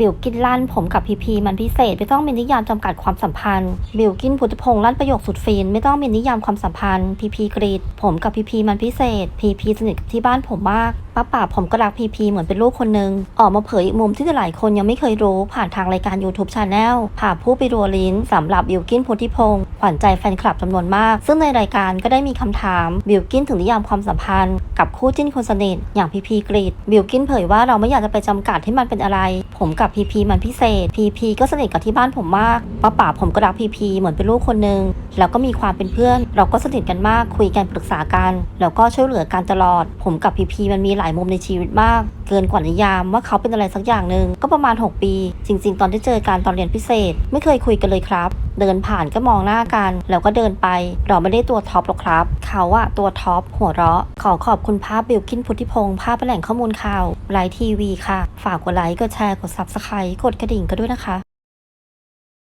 บิวกินลั่นผมกับพีพีมันพิเศษ ไม่ต้องมีนิยามจำกัดความสัมพันธ์ บิวกินพุทธพงษ์ลั่นประโยคสุดฟิน ไม่ต้องมีนิยามความสัมพันธ์ พีพีกรีดผมกับพีพีมันพิเศษ พีพีสนิทกับที่บ้านผมมากป้าป่าผมก็รักพีพีเหมือนเป็นลูกคนหนึงออกมาเผยอีกมุมที่หลายคนยังไม่เคยรู้ผ่านทางรายการ YouTube Channel ผ่าผู้ไปรัวลิ้นสำหรับบิวกินพุทธิพงษ์ขวัญใจแฟนคลับจำนวนมาก ซึ่งในรายการก็ได้มีคำถามบิวกินถึงนิยามความสัมพันธ์ กับคู่จิ้นคนสนิทอย่างพีพีกรีดบิวกินเผยว่าเราไม่อยากจะไปจำกัดให้มันเป็นอะไร ผมกับพีพีมันพิเศษพีพีก็สนิทกับที่บ้านผมมากป้าป่าผมก็รักพีพีเหมือนเป็นลูกคนหนึงแล้วก็มีความเป็นเพื่อน เราก็สนิทกันมากคุยกันปรึกษากัน แล้วก็ช่วยเหลือกันตลอด ผมกับพีพีมันมีหลายมุมในชีวิตมาก เกินกว่านิยามว่าเขาเป็นอะไรสักอย่างหนึ่งก็ประมาณ 6 ปี จริง ๆ ตอนที่เจอกันตอนเรียนพิเศษ ไม่เคยคุยกันเลยครับ เดินผ่านก็มองหน้ากัน แล้วก็เดินไป เราไม่ได้ตัวท็อปหรอกครับ เขาอะตัวท็อปหัวเราะ ขอขอบคุณภาพบิลกินพุทธิพงศ์ภาพแหล่งข้อมูลข่าวไลฟ์ทีวีค่ะ ฝากกดไลค์กดแชร์กดซับสไครต์กดกระดิ่งก็ด้วยนะคะ